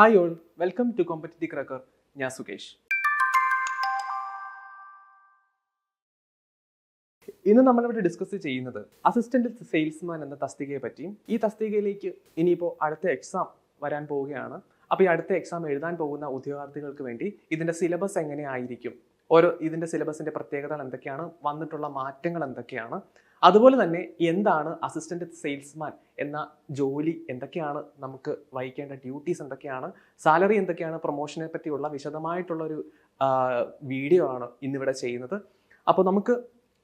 Hi all. Welcome to competitive cracker. ഞാൻ സുകേഷ്. ഇന്ന് നമ്മളിവിടെ ഡിസ്കസ് ചെയ്യുന്നത് അസിസ്റ്റന്റ് സെയിൽസ്മാൻ എന്ന തസ്തികയെ പറ്റിയും ഈ തസ്തികയിലേക്ക് ഇനിയിപ്പോൾ അടുത്ത എക്സാം വരാൻ പോവുകയാണ്. അപ്പോൾ ഈ അടുത്ത എക്സാം എഴുതാൻ പോകുന്ന ഉദ്യോഗാർത്ഥികൾക്ക് വേണ്ടി ഇതിന്റെ സിലബസ് എങ്ങനെയായിരിക്കും ഓരോ ഇതിന്റെ സിലബസിന്റെ പ്രത്യേകതകൾ എന്തൊക്കെയാണ്? വന്നിട്ടുള്ള മാറ്റങ്ങൾ എന്തൊക്കെയാണ്? അതുപോലെ തന്നെ എന്താണ് അസിസ്റ്റന്റ് സെയിൽസ്മാൻ എന്ന ജോലി എന്തൊക്കെയാണ് നമുക്ക് വഹിക്കേണ്ട ഡ്യൂട്ടീസ് എന്തൊക്കെയാണ് സാലറി എന്തൊക്കെയാണ് പ്രൊമോഷനെ പറ്റിയുള്ള വിശദമായിട്ടുള്ളൊരു വീഡിയോ ആണ് ഇന്നിവിടെ ചെയ്യുന്നത്. അപ്പോൾ നമുക്ക്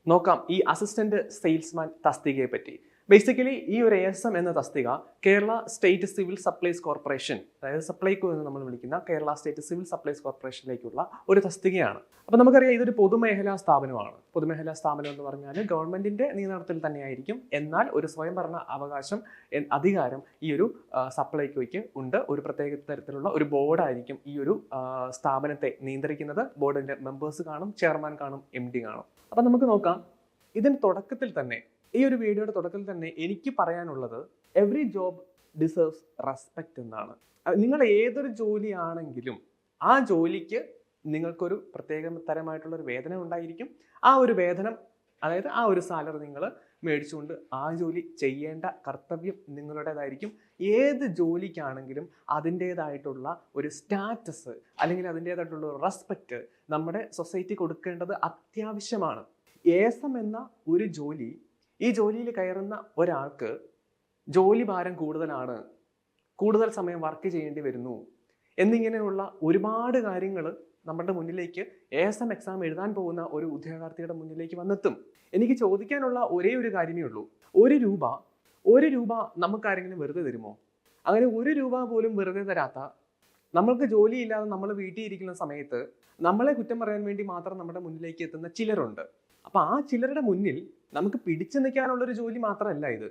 നോക്കാം ഈ അസിസ്റ്റന്റ് സെയിൽസ്മാൻ തസ്തികയെ പറ്റി. ബേസിക്കലി ഈ ഒരു എ എസ് എം എന്ന തസ്തിക Kerala state civil supplies corporation അതായത് സപ്ലൈകോ എന്ന് നമ്മൾ വിളിക്കുന്ന കേരള സ്റ്റേറ്റ് സിവിൽ സപ്ലൈസ് കോർപ്പറേഷനിലേക്കുള്ള ഒരു തസ്തികയാണ്. അപ്പോൾ നമുക്കറിയാം ഇതൊരു പൊതുമേഖലാ സ്ഥാപനമാണ്. പൊതുമേഖലാ സ്ഥാപനം എന്ന് പറഞ്ഞാൽ ഗവൺമെന്റിന്റെ നിയന്ത്രണത്തിൽ തന്നെയായിരിക്കും. എന്നാൽ ഒരു സ്വയംഭരണ അവകാശം അധികാരം ഈ ഒരു സപ്ലൈകോയ്ക്ക് ഉണ്ട്. ഒരു പ്രത്യേക തരത്തിലുള്ള ഒരു ബോർഡായിരിക്കും ഈ ഒരു സ്ഥാപനത്തെ നിയന്ത്രിക്കുന്നത്. ബോർഡിന്റെ മെമ്പേഴ്സ് കാണും ചെയർമാൻ കാണും എം ഡി കാണും. അപ്പം നമുക്ക് നോക്കാം. ഇതിന് തുടക്കത്തിൽ തന്നെ ഈ ഒരു വീഡിയോയുടെ തുടക്കത്തിൽ തന്നെ എനിക്ക് പറയാനുള്ളത് എവറി ജോബ് ഡിസേർവ്സ് റെസ്പെക്റ്റ് എന്നാണ്. നിങ്ങൾ ഏതൊരു ജോലിയാണെങ്കിലും ആ ജോലിക്ക് നിങ്ങൾക്കൊരു പ്രത്യേക തരമായിട്ടുള്ള ഒരു വേതനം ഉണ്ടായിരിക്കും. ആ ഒരു വേതനം അതായത് ആ ഒരു സാലറി നിങ്ങൾ മേടിച്ചുകൊണ്ട് ആ ജോലി ചെയ്യേണ്ട കർത്തവ്യം നിങ്ങളുടേതായിരിക്കും. ഏത് ജോലിക്കാണെങ്കിലും അതിന്റേതായിട്ടുള്ള ഒരു സ്റ്റാറ്റസ് അല്ലെങ്കിൽ അതിന്റേതായിട്ടുള്ള ഒരു റെസ്പെക്റ്റ് നമ്മുടെ സൊസൈറ്റി കൊടുക്കേണ്ടത് അത്യാവശ്യമാണ്. ഏസം എന്ന ഒരു ജോലി ഈ ജോലിയിൽ കയറുന്ന ഒരാൾക്ക് ജോലി ഭാരം കൂടുതലാണ് കൂടുതൽ സമയം വർക്ക് ചെയ്യേണ്ടി വരുന്നു എന്നിങ്ങനെയുള്ള ഒരുപാട് കാര്യങ്ങൾ നമ്മുടെ മുന്നിലേക്ക് എ എസ് എം എക്സാം എഴുതാൻ പോകുന്ന ഒരു ഉദ്യോഗാർത്ഥിയുടെ മുന്നിലേക്ക് വന്നെത്തും. എനിക്ക് ചോദിക്കാനുള്ള ഒരേ ഒരു കാര്യമേ ഉള്ളൂ. ഒരു രൂപ ഒരു രൂപ നമുക്കാരെങ്കിലും വെറുതെ തരുമോ? അങ്ങനെ ഒരു രൂപ പോലും വെറുതെ തരാത്ത നമ്മൾക്ക് ജോലിയില്ലാതെ നമ്മൾ വീട്ടിൽ ഇരിക്കുന്ന സമയത്ത് നമ്മളെ കുറ്റം പറയാൻ വേണ്ടി മാത്രം നമ്മുടെ മുന്നിലേക്ക് എത്തുന്ന ചിലരുണ്ട്. അപ്പൊ ആ ചിലരുടെ മുന്നിൽ നമുക്ക് പിടിച്ചു നിൽക്കാനുള്ള ഒരു ജോലി മാത്രമല്ല ഇത്.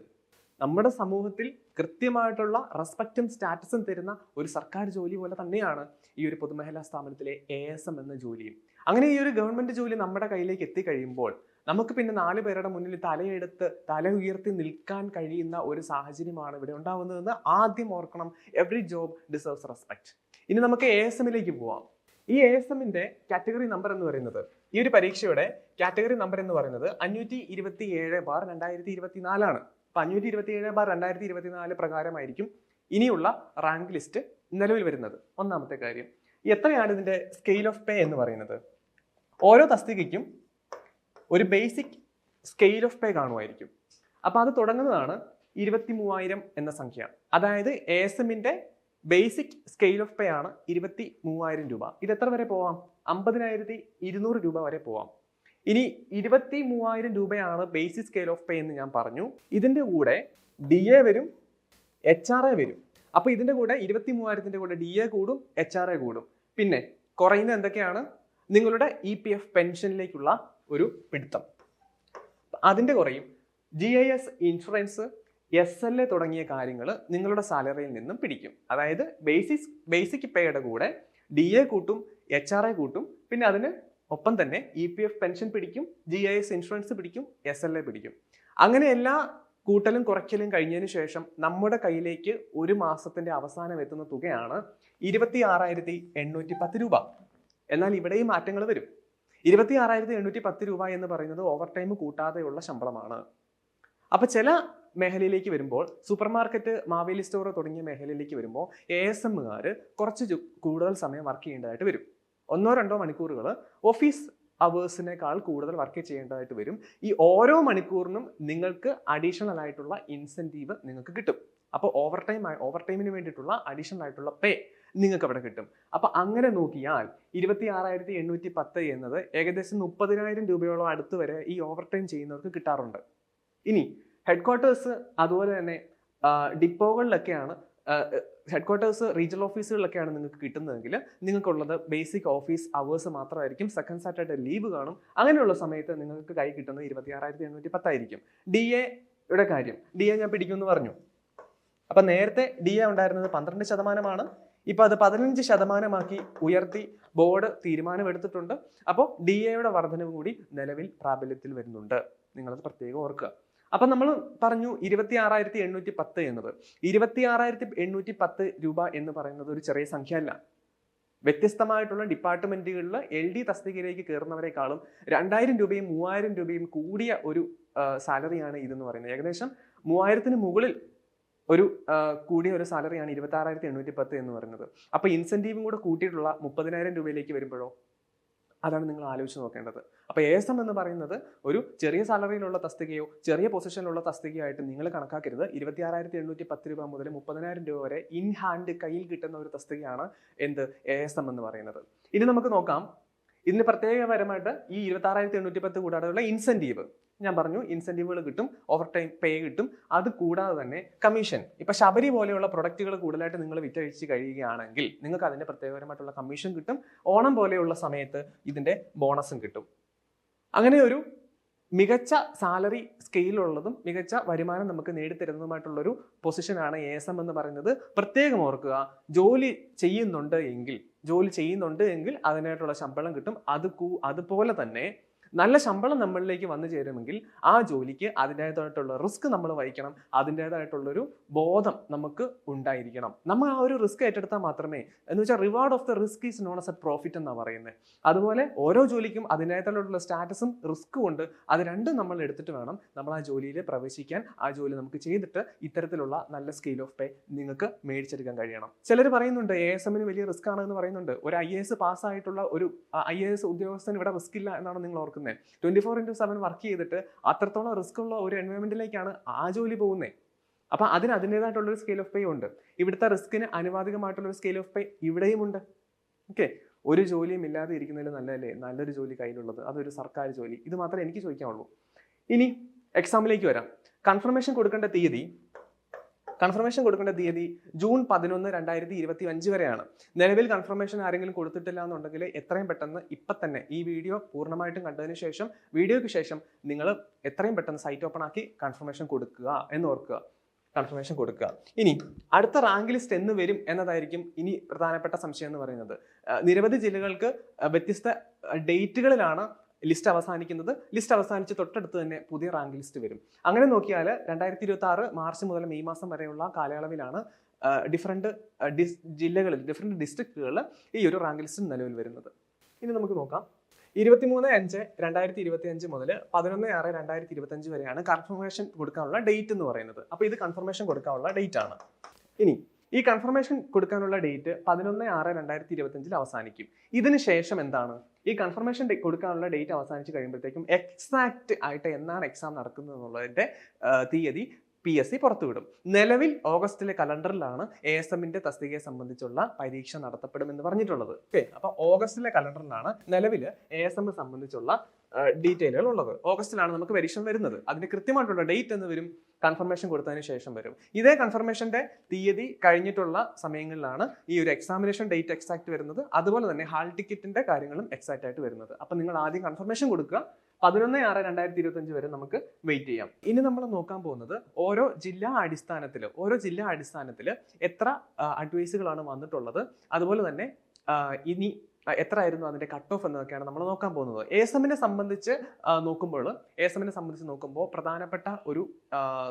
നമ്മുടെ സമൂഹത്തിൽ കൃത്യമായിട്ടുള്ള റെസ്പെക്റ്റും സ്റ്റാറ്റസും തരുന്ന ഒരു സർക്കാർ ജോലി പോലെ തന്നെയാണ് ഈ ഒരു പൊതുമേഖലാ സ്ഥാപനത്തിലെ എ എസ് എം എന്ന ജോലിയും. അങ്ങനെ ഈ ഒരു ഗവൺമെന്റ് ജോലി നമ്മുടെ കയ്യിലേക്ക് എത്തിക്കഴിയുമ്പോൾ നമുക്ക് പിന്നെ നാല് പേരുടെ മുന്നിൽ തലയെടുത്ത് തല ഉയർത്തി നിൽക്കാൻ കഴിയുന്ന ഒരു സാഹചര്യമാണ് ഇവിടെ ഉണ്ടാവുന്നതെന്ന് ആദ്യം ഓർക്കണം. എവറി ജോബ് ഡിസേർവ്സ് റെസ്പെക്ട് ഇനി നമുക്ക് എ എസ് എമ്മിലേക്ക് പോവാം. ഈ എ എസ് എമ്മിന്റെ കാറ്റഗറി നമ്പർ എന്ന് പറയുന്നത് ഈ ഒരു പരീക്ഷയുടെ കാറ്റഗറി നമ്പർ എന്ന് പറയുന്നത് അഞ്ഞൂറ്റി ഇരുപത്തി ഏഴ് ബാർ രണ്ടായിരത്തി ഇരുപത്തിനാലാണ് അപ്പൊ അഞ്ഞൂറ്റി ഇരുപത്തി ഏഴ് ബാർ രണ്ടായിരത്തി ഇരുപത്തിനാല് പ്രകാരമായിരിക്കും ഇനിയുള്ള റാങ്ക് ലിസ്റ്റ് നിലവിൽ വരുന്നത്. ഒന്നാമത്തെ കാര്യം എത്രയാണ് ഇതിന്റെ സ്കെയിൽ ഓഫ് പേ എന്ന് പറയുന്നത്? ഓരോ തസ്തികയ്ക്കും ഒരു ബേസിക് സ്കെയിൽ ഓഫ് പേ കാണുമായിരിക്കും. അപ്പൊ അത് തുടങ്ങുന്നതാണ് ഇരുപത്തി മൂവായിരം എന്ന സംഖ്യ. അതായത് എ എസ് എമ്മിന്റെ ബേസിക് സ്കെയിൽ ഓഫ് പേ ആണ് ഇരുപത്തി മൂവായിരം രൂപ. ഇത് എത്ര വരെ പോവാം? അമ്പതിനായിരത്തി ഇരുന്നൂറ് രൂപ വരെ പോവാം. ഇനി ഇരുപത്തി മൂവായിരം രൂപയാണ് ബേസിക് സ്കെയിൽ ഓഫ് പേ എന്ന് ഞാൻ പറഞ്ഞു. ഇതിന്റെ കൂടെ ഡി എ വരും എച്ച് ആർ എ വരും. അപ്പോൾ ഇതിന്റെ കൂടെ ഇരുപത്തി മൂവായിരത്തിന്റെ കൂടെ ഡി എ കൂടും എച്ച് ആർ എ കൂടും. പിന്നെ കുറയുന്നത് എന്തൊക്കെയാണ്? നിങ്ങളുടെ ഇ പി എഫ് പെൻഷനിലേക്കുള്ള ഒരു പിടുത്തം. അതിന്റെ കുറയും. G I S insurance S L A തുടങ്ങിയ കാര്യങ്ങൾ നിങ്ങളുടെ സാലറിയിൽ നിന്നും പിടിക്കും. അതായത് ബേസിക് ബേസിക് പേയുടെ കൂടെ ഡി എ കൂട്ടും എച്ച് ആർ എ കൂട്ടും പിന്നെ അതിന് ഒപ്പം തന്നെ ഇ പി എഫ് പെൻഷൻ പിടിക്കും ജി ഐ എസ് ഇൻഷുറൻസ് പിടിക്കും എസ് എൽ എ പിടിക്കും. അങ്ങനെ എല്ലാ കൂട്ടലും കുറയ്ക്കലും കഴിഞ്ഞതിന് ശേഷം നമ്മുടെ കയ്യിലേക്ക് ഒരു മാസത്തിന്റെ അവസാനം എത്തുന്ന തുകയാണ് ഇരുപത്തി ആറായിരത്തി എണ്ണൂറ്റി പത്ത് രൂപ. എന്നാൽ ഇവിടെയും മാറ്റങ്ങൾ വരും. ഇരുപത്തി ആറായിരത്തി എണ്ണൂറ്റി പത്ത് രൂപ എന്ന് പറയുന്നത് ഓവർ ടൈം കൂട്ടാതെയുള്ള ശമ്പളമാണ്. അപ്പൊ ചില മേഖലയിലേക്ക് വരുമ്പോൾ സൂപ്പർ മാർക്കറ്റ് മാവേലി സ്റ്റോർ തുടങ്ങിയ മേഖലയിലേക്ക് വരുമ്പോൾ എ എസ് എമ്മുകാർ കുറച്ച് കൂടുതൽ സമയം വർക്ക് ചെയ്യേണ്ടതായിട്ട് വരും. ഒന്നോ രണ്ടോ മണിക്കൂറുകൾ ഓഫീസ് അവേഴ്സിനേക്കാൾ കൂടുതൽ വർക്ക് ചെയ്യേണ്ടതായിട്ട് വരും. ഈ ഓരോ മണിക്കൂറിനും നിങ്ങൾക്ക് അഡീഷണൽ ആയിട്ടുള്ള ഇൻസെന്റീവ് നിങ്ങൾക്ക് കിട്ടും. അപ്പോൾ ഓവർ ടൈം ഓവർ ടൈമിന് വേണ്ടിയിട്ടുള്ള അഡീഷണൽ ആയിട്ടുള്ള പേ നിങ്ങൾക്ക് അവിടെ കിട്ടും. അപ്പോൾ അങ്ങനെ നോക്കിയാൽ ഇരുപത്തി ആറായിരത്തി എണ്ണൂറ്റി പത്ത് എന്നത് ഏകദേശം മുപ്പതിനായിരം രൂപയോളം അടുത്ത് വരെ ഈ ഓവർ ടൈം ചെയ്യുന്നവർക്ക് കിട്ടാറുണ്ട്. ഇനി ഹെഡ് ക്വാർട്ടേഴ്സ് അതുപോലെ തന്നെ ഡിപ്പോകളിലൊക്കെയാണ് ഹെഡ്ക്വാർട്ടേഴ്സ് റീജിയണൽ ഓഫീസുകളിലൊക്കെയാണ് നിങ്ങൾക്ക് കിട്ടുന്നതെങ്കിൽ നിങ്ങൾക്കുള്ളത് ബേസിക് ഓഫീസ് അവേഴ്സ് മാത്രമായിരിക്കും. സെക്കൻഡ് സാറ്റർഡേ ലീവ് കാണും. അങ്ങനെയുള്ള സമയത്ത് നിങ്ങൾക്ക് കൈ കിട്ടുന്നത് ഇരുപത്തി ആറായിരത്തി എണ്ണൂറ്റി പത്തായിരിക്കും ഡി എയുടെ കാര്യം. ഡി എ ഞാൻ പിടിക്കുമെന്ന് പറഞ്ഞു. അപ്പം നേരത്തെ ഡി എ ഉണ്ടായിരുന്നത് പന്ത്രണ്ട് ശതമാനമാണ്. ഇപ്പൊ അത് പതിനഞ്ച് ശതമാനമാക്കി ഉയർത്തി ബോർഡ് തീരുമാനമെടുത്തിട്ടുണ്ട്. അപ്പോൾ ഡി എയുടെ വർധനവ് കൂടി നിലവിൽ പ്രാബല്യത്തിൽ വരുന്നുണ്ട്. നിങ്ങളത് പ്രത്യേകം ഓർക്കുക. അപ്പം നമ്മൾ പറഞ്ഞു ഇരുപത്തി ആറായിരത്തി എണ്ണൂറ്റി പത്ത് എന്നത്. ഇരുപത്തി ആറായിരത്തി എണ്ണൂറ്റി പത്ത് രൂപ എന്ന് പറയുന്നത് ഒരു ചെറിയ സംഖ്യ അല്ല വ്യത്യസ്തമായിട്ടുള്ള ഡിപ്പാർട്ട്മെന്റുകളിൽ എൽ ഡി തസ്തികയിലേക്ക് കയറുന്നവരെക്കാളും രണ്ടായിരം രൂപയും മൂവായിരം രൂപയും കൂടിയ ഒരു സാലറിയാണ് ഇതെന്ന് പറയുന്നത്. ഏകദേശം മൂവായിരത്തിന് മുകളിൽ ഒരു കൂടിയ ഒരു സാലറിയാണ് ഇരുപത്തി ആറായിരത്തി എണ്ണൂറ്റി പത്ത് എന്ന് പറയുന്നത്. അപ്പൊ ഇൻസെന്റീവും കൂടെ കൂട്ടിയിട്ടുള്ള മുപ്പതിനായിരം രൂപയിലേക്ക് വരുമ്പോഴോ? അതാണ് നിങ്ങൾ ആലോചിച്ച് നോക്കേണ്ടത്. അപ്പോൾ എസ് എം എന്ന് പറയുന്നത് ഒരു ചെറിയ സാലറിയിലുള്ള തസ്തികയോ ചെറിയ പൊസിഷനിലുള്ള തസ്തികയോ ആയിട്ട് നിങ്ങൾ കണക്കാക്കരുത്. ഇരുപത്തി ആറായിരത്തി എണ്ണൂറ്റി പത്ത് രൂപ മുതൽ മുപ്പതിനായിരം രൂപ വരെ ഇൻ ഹാൻഡ് കയ്യിൽ കിട്ടുന്ന ഒരു തസ്തികയാണ് എന്ത്? എ എസ് എം എന്ന് പറയുന്നത്. ഇനി നമുക്ക് നോക്കാം. ഇതിന് പ്രത്യേകപരമായിട്ട് ഈ ഇരുപത്തി ആറായിരത്തി എണ്ണൂറ്റി പത്ത് കൂടാതെയുള്ള ഇൻസെന്റീവ് ഞാൻ പറഞ്ഞു ഇൻസെന്റീവുകൾ കിട്ടും ഓവർ ടൈം പേ കിട്ടും. അത് കൂടാതെ തന്നെ കമ്മീഷൻ ഇപ്പൊ ശബരി പോലെയുള്ള പ്രൊഡക്റ്റുകൾ കൂടുതലായിട്ട് നിങ്ങൾ വിറ്റഴിച്ച് കഴിയുകയാണെങ്കിൽ നിങ്ങൾക്ക് അതിന്റെ പ്രത്യേകപരമായിട്ടുള്ള കമ്മീഷൻ കിട്ടും. ഓണം പോലെയുള്ള സമയത്ത് ഇതിന്റെ ബോണസും കിട്ടും. അങ്ങനെ ഒരു മികച്ച സാലറി സ്കെയിലുള്ളതും മികച്ച വരുമാനം നമുക്ക് നേടിത്തരുന്നതുമായിട്ടുള്ളൊരു പൊസിഷനാണ് എ എസ് എം എന്ന് പറയുന്നത്. പ്രത്യേകം ഓർക്കുക ജോലി ചെയ്യുന്നുണ്ട് എങ്കിൽ ജോലി ചെയ്യുന്നുണ്ട് എങ്കിൽ അതിനായിട്ടുള്ള ശമ്പളം കിട്ടും അത് അതുപോലെ തന്നെ നല്ല ശമ്പളം നമ്മളിലേക്ക് വന്നു ചേരുമെങ്കിൽ ആ ജോലിക്ക് അതിന്റേതായിട്ടുള്ള റിസ്ക് നമ്മൾ വഹിക്കണം. അതിന്റേതായിട്ടുള്ളൊരു ബോധം നമുക്ക് ഉണ്ടായിരിക്കണം. നമ്മൾ ആ ഒരു റിസ്ക് ഏറ്റെടുത്താൽ മാത്രമേ എന്ന് വെച്ചാൽ reward of the risk is non S A profit എന്നാണ് പറയുന്നത്. അതുപോലെ ഓരോ ജോലിക്കും അതിന്റേതായിട്ടുള്ള സ്റ്റാറ്റസും റിസ്ക്കും ഉണ്ട്. അത് രണ്ടും നമ്മൾ എടുത്തിട്ട് വേണം നമ്മൾ ആ ജോലിയിൽ പ്രവേശിക്കാൻ. ആ ജോലി നമുക്ക് ചെയ്തിട്ട് ഇത്തരത്തിലുള്ള നല്ല സ്കെയിൽ ഓഫ് പേ നിങ്ങൾക്ക് മേടിച്ചെടുക്കാൻ കഴിയണം. ചിലർ പറയുന്നുണ്ട് എ എസ് എമ്മിന് വലിയ റിസ്ക് ആണ് എന്ന് പറയുന്നുണ്ട്. ഒരു ഐ എ എസ് പാസ്സായിട്ടുള്ള ഒരു ഐ എ എസ് ഉദ്യോഗസ്ഥന് ഇവിടെ റിസ്ക് ഇല്ല എന്നാണ് നിങ്ങൾ ഓർക്കുന്നത്. Twenty four into seven work ചെയ്തിട്ട് അത്രത്തോളം റിസ്ക് ഉള്ള ഒരു എൻവയോൺമെന്റിലേക്കാണ് ആ ജോലി പോകുന്നത് അപ്പൊ അതിന് അതിന്റെതായിട്ടുള്ള ഒരു സ്കെയിൽ ഓഫ് പേ ഉണ്ട്. ഇവിടുത്തെ റിസ്കിന് അനുവാദികമായിട്ടുള്ള ഒരു സ്കെയിൽ ഓഫ് പേ ഇവിടെയും ഉണ്ട്. ഓക്കെ ഒരു ജോലിയും ഇല്ലാതെ ഇരിക്കുന്നതിൽ നല്ലതല്ലേ? നല്ലൊരു ജോലി കയ്യിലുള്ളത്. അതൊരു സർക്കാർ ജോലി. ഇത് മാത്രമേ എനിക്ക് ചോദിക്കാനുള്ളൂ ഇനി എക്സാമിലേക്ക് വരാം. കൺഫർമേഷൻ കൊടുക്കേണ്ട തീയതി കൺഫർമേഷൻ കൊടുക്കേണ്ട തീയതി ജൂൺ പതിനൊന്ന് രണ്ടായിരത്തി ഇരുപത്തി അഞ്ച് വരെയാണ്. നിലവിൽ കൺഫർമേഷൻ ആരെങ്കിലും കൊടുത്തിട്ടില്ല എന്നുണ്ടെങ്കിൽ എത്രയും പെട്ടെന്ന് ഇപ്പം തന്നെ ഈ വീഡിയോ പൂർണമായിട്ടും കണ്ടതിന് ശേഷം വീഡിയോയ്ക്ക് ശേഷം നിങ്ങൾ എത്രയും പെട്ടെന്ന് സൈറ്റ് ഓപ്പൺ ആക്കി കൺഫർമേഷൻ കൊടുക്കുക എന്ന് ഓർക്കുക കൺഫർമേഷൻ കൊടുക്കുക. ഇനി അടുത്ത റാങ്ക് ലിസ്റ്റ് എന്ന് വരും എന്നതായിരിക്കും ഇനി പ്രധാനപ്പെട്ട സംശയം എന്ന് പറയുന്നത്. നിരവധി ജില്ലകൾക്ക് വ്യത്യസ്ത ഡേറ്റുകളിലാണ് ലിസ്റ്റ് അവസാനിക്കുന്നത് ലിസ്റ്റ് അവസാനിച്ച് തൊട്ടടുത്ത് തന്നെ പുതിയ റാങ്ക് ലിസ്റ്റ് വരും. അങ്ങനെ നോക്കിയാൽ രണ്ടായിരത്തി ഇരുപത്തി ആറ് മാർച്ച് മുതൽ മെയ് മാസം വരെയുള്ള കാലയളവിലാണ് ഡിഫറെന്റ് ഡിസ് ജില്ലകളിൽ ഡിഫറെന്റ് ഡിസ്ട്രിക്റ്റുകളിൽ ഈ ഒരു റാങ്ക് ലിസ്റ്റ് നിലവിൽ വരുന്നത്. ഇനി നമുക്ക് നോക്കാം. ഇരുപത്തിമൂന്ന് അഞ്ച് രണ്ടായിരത്തി ഇരുപത്തി അഞ്ച് മുതൽ പതിനൊന്ന് ആറ് രണ്ടായിരത്തി ഇരുപത്തി അഞ്ച് വരെയാണ് കൺഫർമേഷൻ കൊടുക്കാനുള്ള ഡേറ്റ് എന്ന് പറയുന്നത്. അപ്പോൾ ഇത് കൺഫർമേഷൻ കൊടുക്കാനുള്ള ഡേറ്റ് ആണ്. ഇനി ഈ കൺഫർമേഷൻ കൊടുക്കാനുള്ള ഡേറ്റ് പതിനൊന്ന് ആറ് രണ്ടായിരത്തി ഇരുപത്തി അഞ്ചിൽ അവസാനിക്കും. ഇതിന് ശേഷം എന്താണ്? ഈ കൺഫർമേഷൻ കൊടുക്കാനുള്ള ഡേറ്റ് അവസാനിച്ച് കഴിയുമ്പോഴത്തേക്കും എക്സാക്ട് ആയിട്ട് എന്നാണ് എക്സാം നടക്കുന്നത് എന്നുള്ളതിന്റെ തീയതി പി എസ് സി പുറത്തുവിടും. നിലവിൽ ഓഗസ്റ്റിലെ കലണ്ടറിലാണ് എ എസ് എമ്മിന്റെ തസ്തികയെ സംബന്ധിച്ചുള്ള പരീക്ഷ നടത്തപ്പെടുമെന്ന് പറഞ്ഞിട്ടുള്ളത്. ഓക്കെ അപ്പൊ ഓഗസ്റ്റിലെ കലണ്ടറിലാണ് നിലവിൽ എ എസ് എം സംബന്ധിച്ചുള്ള ഡീറ്റെയിലുകൾ ഉള്ളത്. ഓഗസ്റ്റിലാണ് നമുക്ക് പരീക്ഷ വരുന്നത്. അതിന് കൃത്യമായിട്ടുള്ള ഡേറ്റ് എന്ന് വരും കൺഫർമേഷൻ കൊടുത്തതിന് ശേഷം വരും. ഇതേ കൺഫർമേഷന്റെ തീയതി കഴിഞ്ഞിട്ടുള്ള സമയങ്ങളിലാണ് ഈ ഒരു എക്സാമിനേഷൻ ഡേറ്റ് എക്സാക്ട് വരുന്നത്. അതുപോലെ തന്നെ ഹാൾ ടിക്കറ്റിന്റെ കാര്യങ്ങളും എക്സാക്ട് ആയിട്ട് വരുന്നത്. അപ്പൊ നിങ്ങൾ ആദ്യം കൺഫർമേഷൻ കൊടുക്കുക. പതിനൊന്ന് ആറ് രണ്ടായിരത്തി ഇരുപത്തി അഞ്ച് വരെ നമുക്ക് വെയിറ്റ് ചെയ്യാം. ഇനി നമ്മൾ നോക്കാൻ പോകുന്നത് ഓരോ ജില്ലാ അടിസ്ഥാനത്തിൽ ഓരോ ജില്ലാ അടിസ്ഥാനത്തിൽ എത്ര അഡ്വൈസുകളാണ് വന്നിട്ടുള്ളത്. അതുപോലെ തന്നെ ഇനി ആ, എത്ര ആയിരുന്നു അതിന്റെ കട്ട് ഓഫ് എന്നതൊക്കെയാണ് നമ്മൾ നോക്കാൻ പോകുന്നത്. എസ് സംബന്ധിച്ച് നോക്കുമ്പോൾ എസ് സംബന്ധിച്ച് നോക്കുമ്പോൾ പ്രധാനപ്പെട്ട ഒരു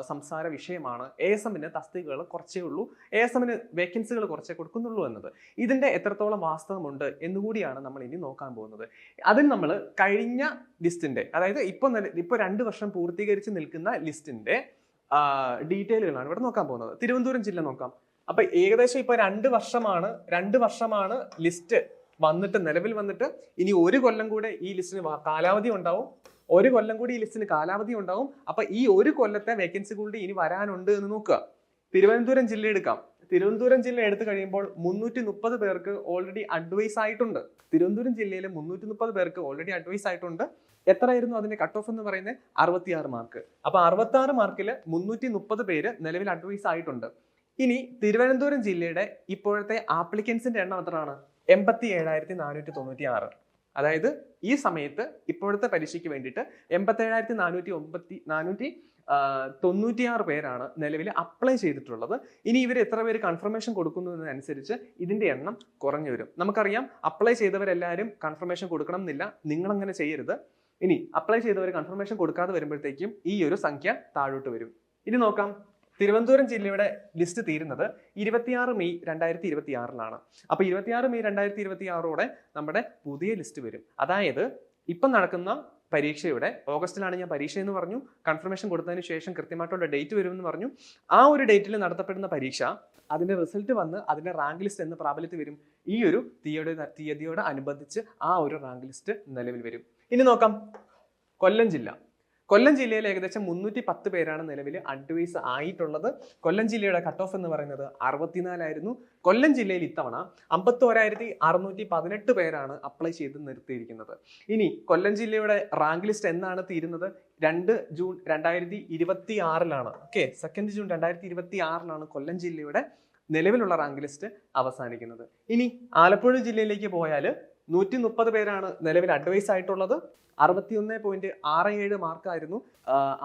സംസാര വിഷയമാണ് എസ് തസ്തികകൾ കുറച്ചേ ഉള്ളൂ. എസ് വേക്കൻസികൾ കുറച്ചേ കൊടുക്കുന്നുള്ളൂ എന്നത്. ഇതിന്റെ എത്രത്തോളം വാസ്തവമുണ്ട് എന്നുകൂടിയാണ് നമ്മൾ ഇനി നോക്കാൻ പോകുന്നത്. അതിൽ നമ്മൾ കഴിഞ്ഞ ലിസ്റ്റിന്റെ അതായത് ഇപ്പൊ ഇപ്പൊ രണ്ട് വർഷം പൂർത്തീകരിച്ച് നിൽക്കുന്ന ലിസ്റ്റിന്റെ ഡീറ്റെയിലുകളാണ് ഇവിടെ നോക്കാൻ പോകുന്നത്. തിരുവനന്തപുരം ജില്ല നോക്കാം. അപ്പൊ ഏകദേശം ഇപ്പൊ രണ്ട് വർഷമാണ് രണ്ട് വർഷമാണ് ലിസ്റ്റ് വന്നിട്ട് നിലവിൽ വന്നിട്ട് ഇനി ഒരു കൊല്ലം കൂടെ ഈ ലിസ്റ്റിന് കാലാവധി ഉണ്ടാവും. ഒരു കൊല്ലം കൂടി ഈ ലിസ്റ്റിന് കാലാവധി ഉണ്ടാവും. അപ്പൊ ഈ ഒരു കൊല്ലത്തെ വേക്കൻസി കൂടി ഇനി വരാനുണ്ട് എന്ന് നോക്കുക. തിരുവനന്തപുരം ജില്ല എടുക്കാം. തിരുവനന്തപുരം ജില്ല എടുത്തു കഴിയുമ്പോൾ മുന്നൂറ്റി മുപ്പത് പേർക്ക് ഓൾറെഡി അഡ്വൈസ് ആയിട്ടുണ്ട്. തിരുവനന്തപുരം ജില്ലയിലെ മുന്നൂറ്റി മുപ്പത് പേർക്ക് ഓൾറെഡി അഡ്വൈസ് ആയിട്ടുണ്ട്. എത്രയായിരുന്നു അതിന്റെ കട്ട് ഓഫ് എന്ന് പറയുന്നത്? അറുപത്തിയാറ് മാർക്ക് അപ്പൊ അറുപത്തി മാർക്കിൽ മുന്നൂറ്റി മുപ്പത് പേര് നിലവിൽ അഡ്വൈസ് ആയിട്ടുണ്ട്. ഇനി തിരുവനന്തപുരം ജില്ലയുടെ ഇപ്പോഴത്തെ ആപ്ലിക്കൻസിന്റെ എണ്ണം എത്രയാണ്? എൺപത്തി ഏഴായിരത്തി നാനൂറ്റി തൊണ്ണൂറ്റി ആറ് അതായത് ഈ സമയത്ത് ഇപ്പോഴത്തെ പരീക്ഷയ്ക്ക് വേണ്ടിയിട്ട് എൺപത്തി ഏഴായിരത്തി നാനൂറ്റി ഒമ്പത്തി നാനൂറ്റി തൊണ്ണൂറ്റിയാറ് പേരാണ് നിലവിൽ അപ്ലൈ ചെയ്തിട്ടുള്ളത്. ഇനി ഇവർ എത്ര പേര് കൺഫർമേഷൻ കൊടുക്കുന്നതിനനുസരിച്ച് ഇതിന്റെ എണ്ണം കുറഞ്ഞു വരും. നമുക്കറിയാം അപ്ലൈ ചെയ്തവരെല്ലാവരും കൺഫർമേഷൻ കൊടുക്കണം എന്നില്ല. നിങ്ങളങ്ങനെ ചെയ്യരുത്. ഇനി അപ്ലൈ ചെയ്തവർ കൺഫർമേഷൻ കൊടുക്കാതെ വരുമ്പോഴത്തേക്കും ഈ ഒരു സംഖ്യ താഴോട്ട് വരും. ഇനി നോക്കാം തിരുവനന്തപുരം ജില്ലയുടെ ലിസ്റ്റ് തീരുന്നത് ഇരുപത്തിയാറ് മെയ് രണ്ടായിരത്തി ഇരുപത്തി ആറിലാണ് അപ്പൊ ഇരുപത്തിയാറ് മെയ് രണ്ടായിരത്തി ഇരുപത്തി ആറോടെ നമ്മുടെ പുതിയ ലിസ്റ്റ് വരും. അതായത് ഇപ്പം നടക്കുന്ന പരീക്ഷയുടെ ഓഗസ്റ്റിലാണ് ഞാൻ പരീക്ഷ എന്ന് പറഞ്ഞു കൺഫർമേഷൻ കൊടുത്തതിന് ശേഷം കൃത്യമായിട്ടുള്ള ഡേറ്റ് വരുമെന്ന് പറഞ്ഞു. ആ ഒരു ഡേറ്റിൽ നടത്തപ്പെടുന്ന പരീക്ഷ അതിന്റെ റിസൾട്ട് വന്ന് അതിന്റെ റാങ്ക് ലിസ്റ്റ് എന്ന് പ്രാബല്യത്തിൽ വരും. ഈ ഒരു തീയതി തീയതിയോട് അനുബന്ധിച്ച് ആ ഒരു റാങ്ക് ലിസ്റ്റ് നിലവിൽ വരും. ഇനി നോക്കാം. കൊല്ലം ജില്ല. കൊല്ലം ജില്ലയിൽ ഏകദേശം മുന്നൂറ്റി പത്ത് പേരാണ് നിലവിൽ അഡ്വൈസ് ആയിട്ടുള്ളത്. കൊല്ലം ജില്ലയുടെ കട്ട് ഓഫ് എന്ന് പറയുന്നത് അറുപത്തിനാലായിരുന്നു. കൊല്ലം ജില്ലയിൽ ഇത്തവണ അമ്പത്തോരായിരത്തി അറുന്നൂറ്റി പതിനെട്ട് പേരാണ് അപ്ലൈ ചെയ്ത് നിർത്തിയിരിക്കുന്നത്. ഇനി കൊല്ലം ജില്ലയുടെ റാങ്ക് ലിസ്റ്റ് എന്നാണ് തീരുന്നത്? രണ്ട് ജൂൺ രണ്ടായിരത്തി ഇരുപത്തി ആറിലാണ് ഓക്കെ സെക്കൻഡ് ജൂൺ രണ്ടായിരത്തി ഇരുപത്തി ആറിലാണ് കൊല്ലം ജില്ലയുടെ നിലവിലുള്ള റാങ്ക് ലിസ്റ്റ് അവസാനിക്കുന്നത്. ഇനി ആലപ്പുഴ ജില്ലയിലേക്ക് പോയാൽ നൂറ്റി മുപ്പത് പേരാണ് നിലവിൽ അഡ്വൈസ് ആയിട്ടുള്ളത്. അറുപത്തിയൊന്ന് പോയിന്റ് ആറ് ഏഴ് മാർക്കായിരുന്നു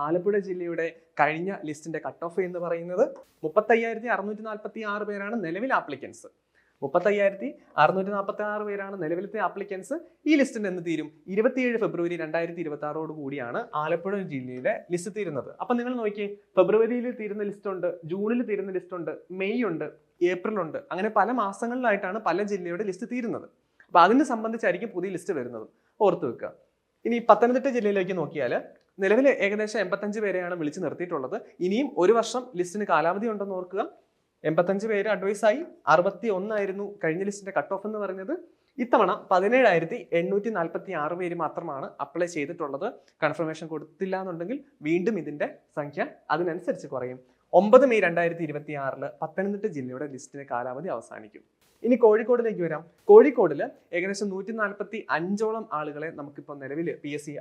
ആലപ്പുഴ ജില്ലയുടെ കഴിഞ്ഞ ലിസ്റ്റിന്റെ കട്ട് ഓഫ് എന്ന് പറയുന്നത്. മുപ്പത്തയ്യായിരത്തി അറുന്നൂറ്റി നാൽപ്പത്തി ആറ് പേരാണ് നിലവിൽ ആപ്ലിക്കൻസ് മുപ്പത്തയ്യായിരത്തി അറുന്നൂറ്റി നാൽപ്പത്തി ആറ് പേരാണ് നിലവിലത്തെ ആപ്ലിക്കൻസ് ഈ ലിസ്റ്റിന് എന്ന് തീരും. ഇരുപത്തിയേഴ് ഫെബ്രുവരി രണ്ടായിരത്തി ഇരുപത്തി ആറോട് കൂടിയാണ് ആലപ്പുഴ ജില്ലയിലെ ലിസ്റ്റ് തീരുന്നത്. അപ്പൊ നിങ്ങൾ നോക്കി ഫെബ്രുവരിയിൽ തീരുന്ന ലിസ്റ്റ് ഉണ്ട് ജൂണിൽ തീരുന്ന ലിസ്റ്റ് ഉണ്ട് മെയ് ഉണ്ട് ഏപ്രിൽ ഉണ്ട്. അങ്ങനെ പല മാസങ്ങളിലായിട്ടാണ് പല ജില്ലയുടെ ലിസ്റ്റ് തീരുന്നത്. അപ്പൊ അതിനെ സംബന്ധിച്ചായിരിക്കും പുതിയ ലിസ്റ്റ് വരുന്നത്. ഓർത്ത് വെക്കുക. ഇനി പത്തനംതിട്ട ജില്ലയിലേക്ക് നോക്കിയാൽ നിലവിൽ ഏകദേശം എൺപത്തഞ്ച് പേരെയാണ് വിളിച്ചു നിർത്തിയിട്ടുള്ളത്. ഇനിയും ഒരു വർഷം ലിസ്റ്റിന് കാലാവധി ഉണ്ടെന്ന് ഓർക്കുക. എൺപത്തഞ്ച് പേര് അഡ്വൈസായി അറുപത്തി ഒന്നായിരുന്നു കഴിഞ്ഞ ലിസ്റ്റിന്റെ കട്ട് ഓഫ് എന്ന് പറഞ്ഞത് ഇത്തവണ പതിനേഴായിരത്തി എണ്ണൂറ്റി നാൽപ്പത്തി ആറ് പേര് മാത്രമാണ് അപ്ലൈ ചെയ്തിട്ടുള്ളത്. കൺഫർമേഷൻ കൊടുത്തില്ല എന്നുണ്ടെങ്കിൽ വീണ്ടും ഇതിന്റെ സംഖ്യ അതിനനുസരിച്ച് കുറയും. ഒമ്പത് മെയ് രണ്ടായിരത്തി ഇരുപത്തി ആറിൽ പത്തനംതിട്ട ജില്ലയുടെ ലിസ്റ്റിന് കാലാവധി അവസാനിക്കും. ഇനി കോഴിക്കോടിലേക്ക് വരാം. കോഴിക്കോടിൽ ഏകദേശം നൂറ്റി നാൽപ്പത്തി അഞ്ചോളം ആളുകളെ നമുക്കിപ്പോൾ നിലവിൽ പി എസ് സി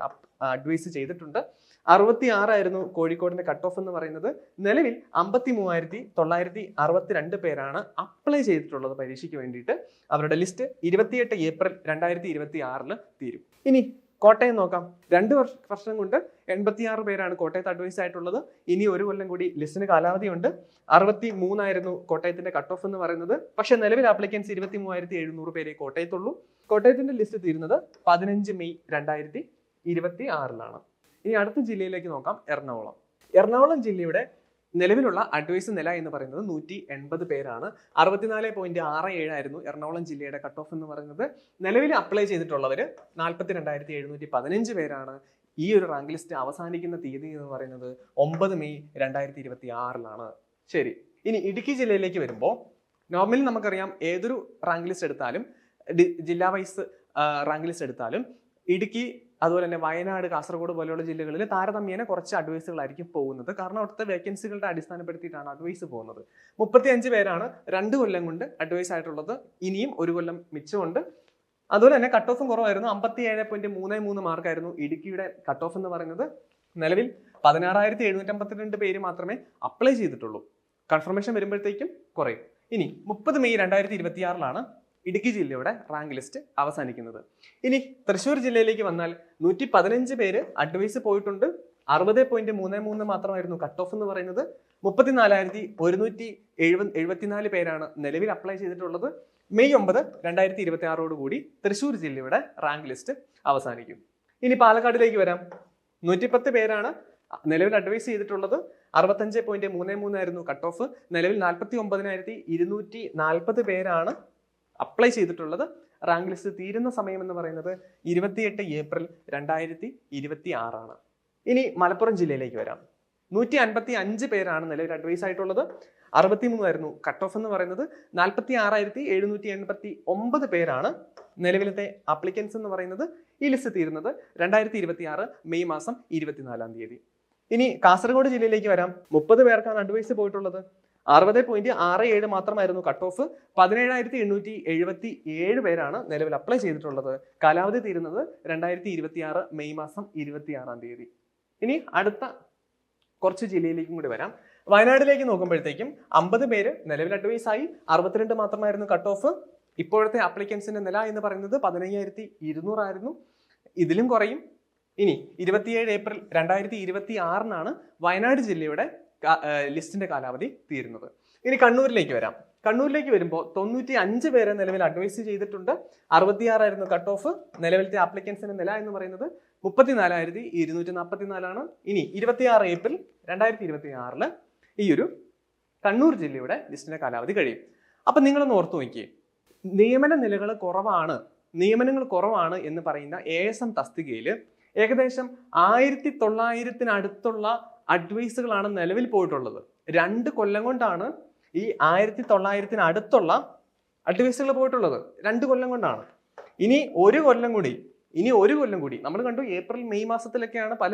അഡ്വൈസ് ചെയ്തിട്ടുണ്ട്. അറുപത്തി ആറായിരുന്നു കോഴിക്കോടിന്റെ കട്ട് ഓഫ് എന്ന് പറയുന്നത്. നിലവിൽ അമ്പത്തി മൂവായിരത്തി തൊള്ളായിരത്തി അറുപത്തിരണ്ട് പേരാണ് അപ്ലൈ ചെയ്തിട്ടുള്ളത് പരീക്ഷയ്ക്ക് വേണ്ടിയിട്ട്. അവരുടെ ലിസ്റ്റ് ഇരുപത്തിയെട്ട് ഏപ്രിൽ രണ്ടായിരത്തി ഇരുപത്തി ആറിൽ തീരും. ഇനി കോട്ടയം നോക്കാം. രണ്ട് വർഷ കൊണ്ട് എൺപത്തിയാറ് പേരാണ് കോട്ടയത്ത് അഡ്വൈസ് ആയിട്ടുള്ളത്. ഇനി ഒരു കൊല്ലം കൂടി ലിസ്റ്റിന് കാലാവധിയുണ്ട്. അറുപത്തി മൂന്നായിരുന്നു കോട്ടയത്തിന്റെ കട്ട് ഓഫ് എന്ന് പറയുന്നത്. പക്ഷെ നിലവിൽ ആപ്ലിക്കൻസ് ഇരുപത്തി മൂവായിരത്തി എഴുന്നൂറ് പേരെ കോട്ടയത്തുള്ളൂ. കോട്ടയത്തിന്റെ ലിസ്റ്റ് തീരുന്നത് പതിനഞ്ച് മെയ് രണ്ടായിരത്തി ഇരുപത്തി ആറിലാണ് ഇനി അടുത്ത ജില്ലയിലേക്ക് നോക്കാം. എറണാകുളം. എറണാകുളം ജില്ലയുടെ നിലവിലുള്ള അഡ്വൈസ് നില എന്ന് പറയുന്നത് നൂറ്റി എൺപത് പേരാണ്. അറുപത്തിനാല് പോയിന്റ് ആറ് ഏഴായിരുന്നു എറണാകുളം ജില്ലയുടെ കട്ട് ഓഫ് എന്ന് പറയുന്നത്. നിലവിൽ അപ്ലൈ ചെയ്തിട്ടുള്ളവർ നാൽപ്പത്തി രണ്ടായിരത്തി എഴുന്നൂറ്റി പതിനഞ്ച് പേരാണ് ഈ ഒരു റാങ്ക് ലിസ്റ്റ് അവസാനിക്കുന്ന തീയതി എന്ന് പറയുന്നത് ഒമ്പത് മെയ് രണ്ടായിരത്തി ഇരുപത്തി ആറിലാണ്. ശരി. ഇനി ഇടുക്കി ജില്ലയിലേക്ക് വരുമ്പോൾ നോർമലി നമുക്കറിയാം ഏതൊരു റാങ്ക് ലിസ്റ്റ് എടുത്താലും ജില്ലാ വൈസ് റാങ്ക് ലിസ്റ്റ് എടുത്താലും ഇടുക്കി അതുപോലെ തന്നെ വയനാട് കാസർഗോഡ് പോലെയുള്ള ജില്ലകളിൽ താരതമ്യേന കുറച്ച് അഡ്വൈസുകളായിരിക്കും പോകുന്നത്. കാരണം അവിടുത്തെ വേക്കൻസികളുടെ അടിസ്ഥാനപ്പെടുത്തിയിട്ടാണ് അഡ്വൈസ് പോകുന്നത്. മുപ്പത്തി അഞ്ച് പേരാണ് രണ്ട് കൊല്ലം കൊണ്ട് അഡ്വൈസ് ആയിട്ടുള്ളത്. ഇനിയും ഒരു കൊല്ലം മിച്ചമുണ്ട്. അതുപോലെ തന്നെ കട്ട് ഓഫും കുറവായിരുന്നു. അമ്പത്തി ഏഴ് പോയിന്റ് മൂന്ന് മൂന്ന് മാർക്കായിരുന്നു ഇടുക്കിയുടെ കട്ട് ഓഫ് എന്ന് പറയുന്നത്. നിലവിൽ പതിനാറായിരത്തി എഴുന്നൂറ്റി അമ്പത്തിരണ്ട് പേര് മാത്രമേ അപ്ലൈ ചെയ്തിട്ടുള്ളൂ. കൺഫർമേഷൻ വരുമ്പോഴത്തേക്കും കുറയും. ഇനി മുപ്പത് മെയ് രണ്ടായിരത്തി ഇരുപത്തി ആറിലാണ് ഇടുക്കി ജില്ലയുടെ റാങ്ക് ലിസ്റ്റ് അവസാനിക്കുന്നത്. ഇനി തൃശ്ശൂർ ജില്ലയിലേക്ക് വന്നാൽ നൂറ്റി പതിനഞ്ച് പേര് അഡ്വൈസ് പോയിട്ടുണ്ട്. അറുപത് പോയിന്റ് മൂന്ന് മൂന്ന് മാത്രമായിരുന്നു കട്ട് ഓഫ് എന്ന് പറയുന്നത്. മുപ്പത്തിനാലായിരത്തി ഒരുന്നൂറ്റി എഴുപത് എഴുപത്തിനാല് പേരാണ് നിലവിൽ അപ്ലൈ ചെയ്തിട്ടുള്ളത്. മെയ് ഒമ്പത് രണ്ടായിരത്തി ഇരുപത്തി ആറോട് കൂടി തൃശ്ശൂർ ജില്ലയുടെ റാങ്ക് ലിസ്റ്റ് അവസാനിക്കും. ഇനി പാലക്കാടിലേക്ക് വരാം. നൂറ്റിപ്പത്ത് പേരാണ് നിലവിൽ അഡ്വൈസ് ചെയ്തിട്ടുള്ളത്. അറുപത്തഞ്ച് പോയിന്റ് മൂന്ന് മൂന്നായിരുന്നു കട്ട് ഓഫ് നിലവിൽ നാൽപ്പത്തി ഒമ്പതിനായിരത്തി ഇരുന്നൂറ്റി നാൽപ്പത് പേരാണ് അപ്ലൈ ചെയ്തിട്ടുള്ളത് റാങ്ക് ലിസ്റ്റ് തീരുന്ന സമയം എന്ന് പറയുന്നത് ഇരുപത്തിയെട്ട് ഏപ്രിൽ രണ്ടായിരത്തി ഇരുപത്തി ആറാണ് ഇനി മലപ്പുറം ജില്ലയിലേക്ക് വരാം. നൂറ്റി അൻപത്തി അഞ്ച് പേരാണ് നിലവിൽ അഡ്വൈസ് ആയിട്ടുള്ളത്. അറുപത്തി മൂന്നായിരുന്നു കട്ട് ഓഫ് എന്ന് പറയുന്നത്. നാൽപ്പത്തി ആറായിരത്തി എഴുന്നൂറ്റി എൺപത്തി ഒമ്പത് പേരാണ് നിലവിലത്തെ ആപ്ലിക്കൻസ് എന്ന് പറയുന്നത്. ഈ ലിസ്റ്റ് തീരുന്നത് രണ്ടായിരത്തി ഇരുപത്തി ആറ് മെയ് മാസം ഇരുപത്തിനാലാം തീയതി. ഇനി കാസർഗോഡ് ജില്ലയിലേക്ക് വരാം. മുപ്പത് പേർക്കാണ് അഡ്വൈസ് പോയിട്ടുള്ളത്. അറുപത് പോയിന്റ് ആറ് ഏഴ് മാത്രമായിരുന്നു കട്ട് ഓഫ് പതിനേഴായിരത്തി എണ്ണൂറ്റി എഴുപത്തി ഏഴ് പേരാണ് നിലവിൽ അപ്ലൈ ചെയ്തിട്ടുള്ളത്. കാലാവധി തീരുന്നത് രണ്ടായിരത്തി ഇരുപത്തി ആറ് മെയ് മാസം ഇരുപത്തി ആറാം തീയതി. ഇനി അടുത്ത കുറച്ച് ജില്ലയിലേക്കും കൂടി വരാം. വയനാട്ടിലേക്ക് നോക്കുമ്പോഴത്തേക്കും അമ്പത് പേര് നിലവിൽ അഡ്വൈസ് ആയി. അറുപത്തിരണ്ട് മാത്രമായിരുന്നു കട്ട് ഓഫ് ഇപ്പോഴത്തെ അപ്ലിക്കൻസിന്റെ നില എന്ന് പറയുന്നത് പതിനയ്യായിരത്തി ഇരുന്നൂറായിരുന്നു. ഇതിലും കുറയും. ഇനി ഇരുപത്തിയേഴ് ഏപ്രിൽ രണ്ടായിരത്തി ഇരുപത്തി ആറിനാണ് വയനാട് ജില്ലയുടെ ലിസ്റ്റിന്റെ കാലാവധി തീരുന്നത്. ഇനി കണ്ണൂരിലേക്ക് വരാം. കണ്ണൂരിലേക്ക് വരുമ്പോൾ തൊണ്ണൂറ്റി അഞ്ച് പേരെ നിലവിൽ അഡ്വൈസ് ചെയ്തിട്ടുണ്ട്. അറുപത്തിയാറായിരുന്നു കട്ട് ഓഫ് നിലവിലത്തെ ആപ്ലിക്കൻസിന്റെ നില എന്ന് പറയുന്നത് മുപ്പത്തിനാലായിരത്തി ഇരുന്നൂറ്റി നാൽപ്പത്തിനാലാണ് ഇനി ഇരുപത്തിയാറ് ഏപ്രിൽ രണ്ടായിരത്തി ഇരുപത്തി ആറിൽ ഈ ഒരു കണ്ണൂർ ജില്ലയുടെ ലിസ്റ്റിന്റെ കാലാവധി കഴിയും. അപ്പൊ നിങ്ങളൊന്ന് ഓർത്തു നോക്കിയേ. നിയമന നിലകൾ കുറവാണ്. നിയമനങ്ങൾ കുറവാണ് എന്ന് പറയുന്ന എ എസ് എം തസ്തികയിൽ ഏകദേശം ആയിരത്തി തൊള്ളായിരത്തിനടുത്തുള്ള അഡ്വൈസുകളാണ് നിലവിൽ പോയിട്ടുള്ളത്. രണ്ട് കൊല്ലം കൊണ്ടാണ് ഈ ആയിരത്തി തൊള്ളായിരത്തിന് അടുത്തുള്ള അഡ്വൈസുകൾ പോയിട്ടുള്ളത്. രണ്ട് കൊല്ലം കൊണ്ടാണ്. ഇനി ഒരു കൊല്ലം കൂടി ഇനി ഒരു കൊല്ലം കൂടി. നമ്മൾ കണ്ടു ഏപ്രിൽ മെയ് മാസത്തിലൊക്കെയാണ് പല